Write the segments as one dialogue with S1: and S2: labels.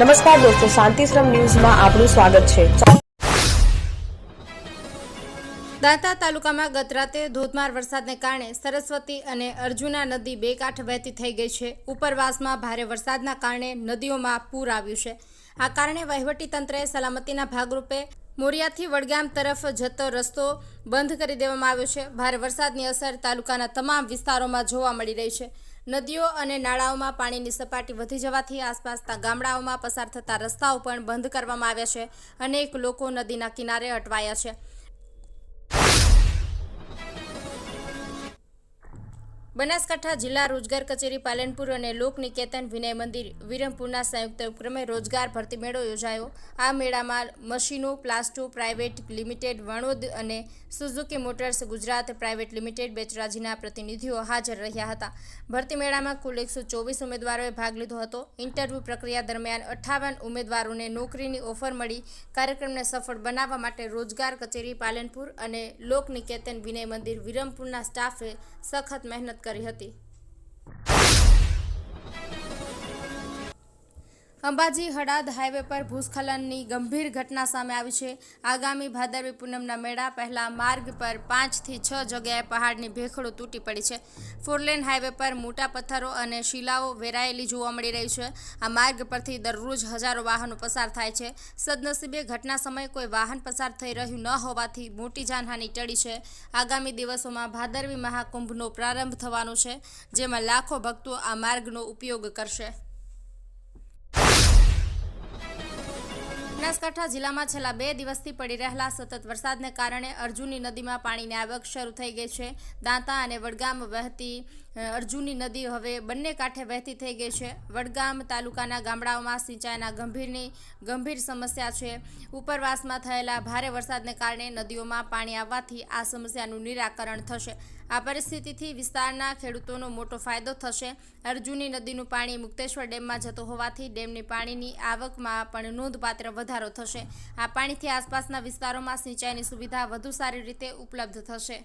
S1: નમસ્કાર દોસ્તો શાંતિશ્રમ ન્યૂઝમાં આપનું સ્વાગત છે.
S2: દાંતા તાલુકામાં ગત રાતે ધોધમાર વરસાદને કારણે સરસ્વતી અને અર્જુના નદી બે કાંઠ વહેતી થઈ ગઈ છે. ઉપરવાસમાં ભારે વરસાદના કારણે નદીઓમાં પૂર આવ્યું છે. આ કારણે વહીવટીતંત્રએ સલામતીના ભાગરૂપે મોરિયાથી વડગામ તરફ જતો રસ્તો બંધ કરી દેવામાં આવ્યો છે. ભારે વરસાદની અસર તાલુકાના તમામ વિસ્તારોમાં જોવા મળી રહી છે. નદીઓ અને નાળાઓમાં પાણીની સપાટી વધી જવાથી આસપાસના ગામડાઓમાં પસાર થતા રસ્તાઓ પણ બંધ કરવામાં આવ્યા છે. અનેક લોકો નદીના કિનારે અટવાયા છે. બનાસકાંઠા જિલ્લા રોજગાર કચેરી પાલનપુર અને લોક નિકેતન વિનય મંદિર વિરમપુરના સંયુક્ત ઉપક્રમે રોજગાર ભરતી મેળો યોજાયો. આ મેળામાં મશીનો, પ્લાસ્ટો, પ્રાઇવેટ લિમિટેડ, વણોદ અને Suzuki Motors, Gujarat private limited બેચરાજીના પ્રતિનિધિઓ હાજર રહ્યા હતા. ભરતી મેળામાં કુલ એકસો ચોવીસ ઉમેદવારોએ ભાગ લીધો હતો. ઇન્ટરવ્યૂ પ્રક્રિયા દરમિયાન અઠ્ઠાવન ઉમેદવારોને નોકરીની ઓફર મળી. કાર્યક્રમને સફળ બનાવવા માટે રોજગાર કચેરી પાલનપુર અને લોક નિકેતન વિનય મંદિર વિરમપુરના સ્ટાફે સખત મહેનત કરી હતી. અંબાજી હડાદ હાઈવે પર ભૂસ્ખલનની ગંભીર ઘટના સામે આવી છે. આગામી ભાદરવી પૂનમના મેળા પહેલા માર્ગ પર પાંચથી છ જગ્યાએ પહાડની ભેખડો તૂટી પડી છે. ફોરલેન હાઈવે પર મોટા પથ્થરો અને શિલાઓ વેરાયેલી જોવા મળી રહી છે. આ માર્ગ પરથી દરરોજ હજારો વાહનો પસાર થાય છે. સદનસીબે ઘટના સમયે કોઈ વાહન પસાર થઈ રહ્યું ન હોવાથી મોટી જાનહાનિ ટળી છે. આગામી દિવસોમાં ભાદરવી મહાકુંભનો પ્રારંભ થવાનો છે, જેમાં લાખો ભક્તો આ માર્ગનો ઉપયોગ કરશે. બનાસકાંઠા જિલ્લામાં છેલ્લા બે દિવસથી પડી રહેલા સતત વરસાદને કારણે અર્જુની નદીમાં પાણીની આવક શરૂ થઈ ગઈ છે. દાંતા અને વડગામ વહેતી અર્જુની નદી હવે બંને કાંઠે વહેતી થઈ ગઈ છે. વડગામ તાલુકાના ગામડાઓમાં સિંચાઈના ગંભીરની ગંભીર સમસ્યા છે. ઉપરવાસમાં થયેલા ભારે વરસાદને કારણે નદીઓમાં પાણી આવવાથી આ સમસ્યાનું નિરાકરણ થશે. આ પરિસ્થિતિથી વિસ્તારના ખેડૂતોનો મોટો ફાયદો થશે. અર્જુની નદીનું પાણી મુક્તેશ્વર ડેમમાં જતો હોવાથી ડેમની પાણીની આવકમાં પણ નોંધપાત્ર વધારો થશે. આ પાણીથી આસપાસના વિસ્તારોમાં સિંચાઈની સુવિધા વધુ સારી રીતે ઉપલબ્ધ થશે.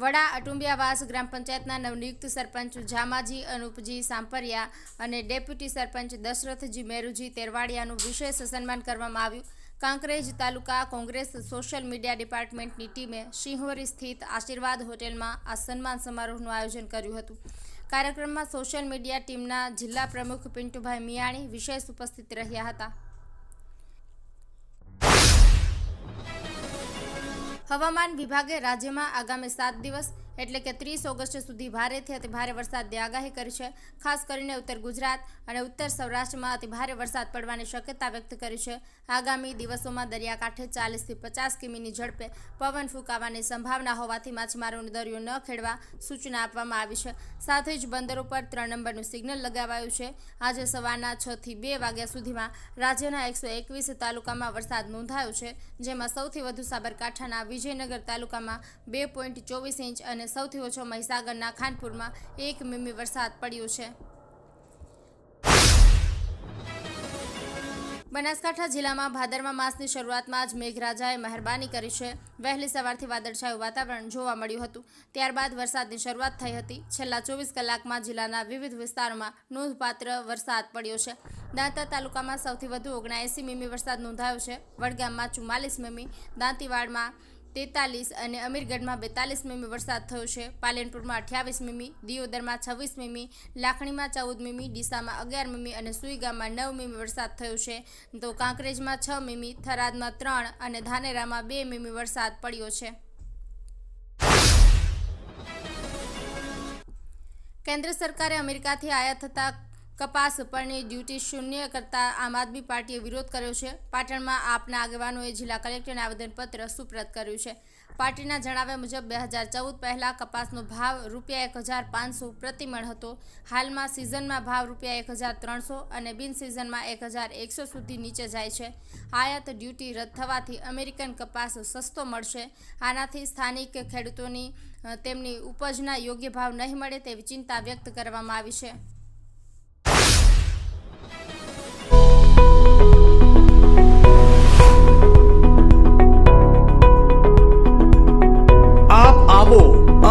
S2: વડા અટુંબિયાવાસ ગ્રામ પંચાયતના નવનિયુક્ત સરપંચ જામાજી અનુપજી સાંપરિયા અને ડેપ્યુટી સરપંચ દશરથજી મેરુજી તેરવાડિયાનું વિશેષ સન્માન કરવામાં આવ્યું. કાંકરેજ તાલુકા કોંગ્રેસ સોશિયલ મીડિયા ડિપાર્ટમેન્ટની ટીમે સિંહોરી સ્થિત આશીર્વાદ હોટેલમાં આ સન્માન સમારોહનું આયોજન કર્યું હતું. કાર્યક્રમમાં સોશિયલ મીડિયા ટીમના જિલ્લા પ્રમુખ પિન્ટુભાઈ મિયાણી વિશેષ ઉપસ્થિત રહ્યા હતા. હવામાન વિભાગે રાજ્યમાં આગામી સાત દિવસ એટલે કે ત્રીસ ઓગસ્ટ સુધી ભારેથી અતિ ભારે વરસાદની આગાહી કરી છે. ખાસ કરીને ઉત્તર ગુજરાત અને ઉત્તર સૌરાષ્ટ્રમાં અતિ ભારે વરસાદ પડવાની શક્યતા વ્યક્ત કરી છે. આગામી દિવસોમાં દરિયાકાંઠે ચાલીસથી પચાસ કિમીની ઝડપે પવન ફૂંકાવાની સંભાવના હોવાથી માછીમારોને દરિયો ન ખેડવા સૂચના આપવામાં આવી છે. સાથે જ બંદરો પર ત્રણ નંબરનું સિગ્નલ લગાવાયું છે. આજે સવારના છથી બે વાગ્યા સુધીમાં રાજ્યના એકસો એકવીસ તાલુકામાં વરસાદ નોંધાયો છે, જેમાં સૌથી વધુ સાબરકાંઠાના વિજયનગર તાલુકામાં બે પોઈન્ટ ચોવીસ ઇંચ અને સૌથી ઓછો મહીસાગરના ખાનપુરમાં એક મીમી વરસાદ પડ્યો છે. બનાસકાંઠા જિલ્લામાં ભાદરવા માસની શરૂઆતમાં જ મેઘરાજાએ મહેરબાની કરી છે. વહેલી સવારથી વાદળછાયું વાતાવરણ જોવા મળ્યું હતું. ત્યારબાદ વરસાદની શરૂઆત થઈ હતી. છેલ્લા ચોવીસ કલાકમાં જિલ્લાના વિવિધ વિસ્તારોમાં નોંધપાત્ર વરસાદ પડ્યો છે. દાંતા તાલુકામાં સૌથી વધુ ઓગણએંસી મીમી વરસાદ નોંધાયો છે. વડગામમાં ચુમ્માલીસ મીમી, દાંતીવાડમાં તેતાલીસ અને અમીરગઢમાં બેતાલીસ મીમી વરસાદ થયો છે. પાલનપુરમાં અઠ્યાવીસ મીમી, દિયોદરમાં છવ્વીસ મીમી, લાખણીમાં ચૌદ મીમી, ડીસામાં અગિયાર મીમી અને સુઈગામાં નવ મીમી વરસાદ થયો છે. તો કાંકરેજમાં છ મીમી, થરાદમાં ત્રણ અને ધાનેરામાં બે મીમી વરસાદ પડ્યો છે. કેન્દ્ર સરકારે અમેરિકાથી આયાત થતા કપાસ પરની ડ્યુટી શૂન્ય કરતા આમ આદમી પાર્ટીએ વિરોધ કર્યો છે. પાટણમાં આપના આગેવાનોએ જિલ્લા કલેક્ટરને આવેદનપત્ર સુપ્રત કર્યું છે. પાર્ટીના જણાવ્યા મુજબ બે હજાર ચૌદ પહેલાં કપાસનો ભાવ રૂપિયા એક હજાર પાંચસો પ્રતિમણ હતો. હાલમાં સિઝનમાં ભાવ રૂપિયા એક હજાર ત્રણસો અને બિન સિઝનમાં એક હજાર એકસો સુધી નીચે જાય છે. આયાત ડ્યુટી રદ થવાથી અમેરિકન કપાસ સસ્તો મળશે. આનાથી સ્થાનિક ખેડૂતોની તેમની ઉપજના યોગ્ય ભાવ નહીં મળે તેવી ચિંતા વ્યક્ત કરવામાં આવી છે.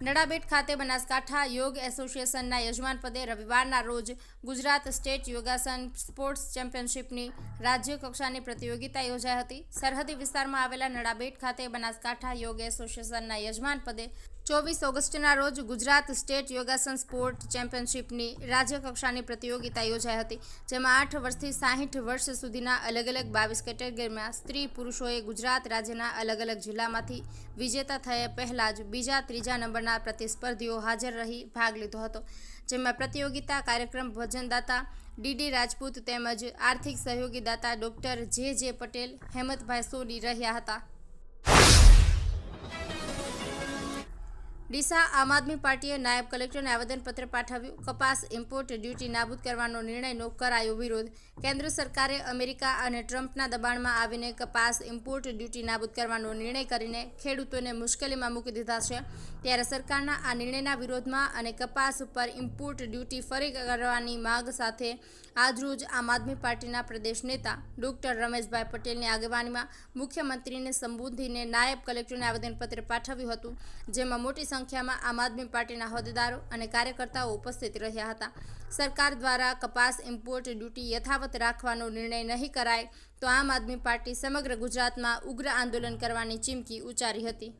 S2: નડાબેટ ખાતે બનાસકાંઠા યોગ એસોસિએશનના યજમાન પદે રવિવારના રોજ ગુજરાત સ્ટેટ યોગાસન સ્પોર્ટ્સ ચેમ્પિયનશિપની રાજ્ય કક્ષાની પ્રતિયોગિતા યોજાઈ હતી. સરહદી વિસ્તારમાં આવેલા નડાબેટ ખાતે બનાસકાંઠા યોગ એસોસિએશનના યજમાન પદે ચોવીસ ઓગસ્ટના રોજ ગુજરાત સ્ટેટ યોગાસન સ્પોર્ટ ચેમ્પિયનશિપની રાજ્ય કક્ષાની પ્રતિયોગિતા યોજાઈ હતી, જેમાં આઠ વર્ષથી સાહીઠ વર્ષ સુધીના અલગ અલગ બાવીસ કેટેગરીમાં સ્ત્રી પુરુષોએ ગુજરાત રાજ્યના અલગ અલગ જિલ્લામાંથી વિજેતા થયા પહેલા જ બીજા, ત્રીજા નંબરના પ્રતિસ્પર્ધીઓ હાજર રહી ભાગ લીધો હતો, જેમાં પ્રતિયોગિતા કાર્યક્રમ ભજનદાતા ડીડી રાજપૂત તેમજ આર્થિક સહયોગીદાતા ડોક્ટર જે જે પટેલ, હેમંતભાઈ સોની રહ્યા હતા. ડીસા આમ આદમી પાર્ટીએ નાયબ કલેક્ટરને આવેદનપત્ર પાઠવ્યું. કપાસ ઇમ્પોર્ટ ડ્યુટી નાબૂદ કરવાનો નિર્ણયનો કરાયો વિરોધ. કેન્દ્ર સરકારે અમેરિકા અને ટ્રમ્પના દબાણમાં આવીને કપાસ ઇમ્પોર્ટ ડ્યુટી નાબૂદ કરવાનો નિર્ણય કરીને ખેડૂતોને મુશ્કેલીમાં મૂકી દીધા છે. ત્યારે સરકારના આ નિર્ણયના વિરોધમાં અને કપાસ ઉપર ઇમ્પોર્ટ ડ્યુટી ફરી કરવાની માંગ સાથે આજરોજ આમ આદમી પાર્ટીના પ્રદેશ નેતા ડોક્ટર રમેશભાઈ પટેલની આગેવાનીમાં મુખ્યમંત્રીને સંબોધીને નાયબ કલેક્ટરને આવેદનપત્ર પાઠવ્યું હતું, જેમાં મોટી સંખ્યામાં આમ આદમી પાર્ટીના હોદ્દેદારો અને કાર્યકર્તાઓ ઉપસ્થિત રહ્યા હતા. સરકાર દ્વારા કપાસ ઇમ્પોર્ટ ડ્યુટી યથાવત રાખવાનો નિર્ણય નહીં કરાય તો આમ આદમી પાર્ટી સમગ્ર ગુજરાતમાં ઉગ્ર આંદોલન કરવાની ચીમકી ઉચ્ચારી હતી.